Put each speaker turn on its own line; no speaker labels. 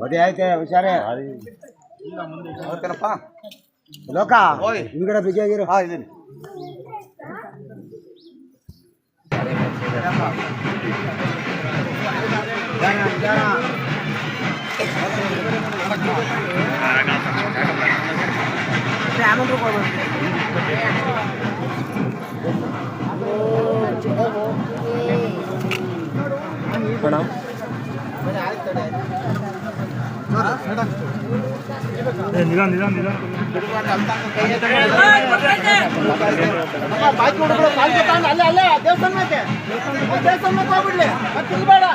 ಬಡಿ ಐತೆ ಹುಷಾರೇ
ಓಕೆನಪ್ಪ
ಲೋಕ
ಓಯ್.
ಹಿಂದ್ಗಡೆ ಬಿಗಿಯಾಗಿರು
ಹಾ ಇದೀನಿ
ನಿಧಾನ, ನಿಧಾನ.
ಬಾಕಿ ಹುಡುಗರು ಕಾಲ್ ತಗೊಂಡು ಅಲ್ಲೇ ಅಲ್ಲೇ ದೇವಸ್ಥಾನಕ್ಕೆ. ದೇವಸ್ಥಾನಕ್ಕೆ ಹೋಗ್ಬಿಡ್ಲಿ ಮತ್ತೆ ಹೋಗ್ಬಿಡ್ಲಿ.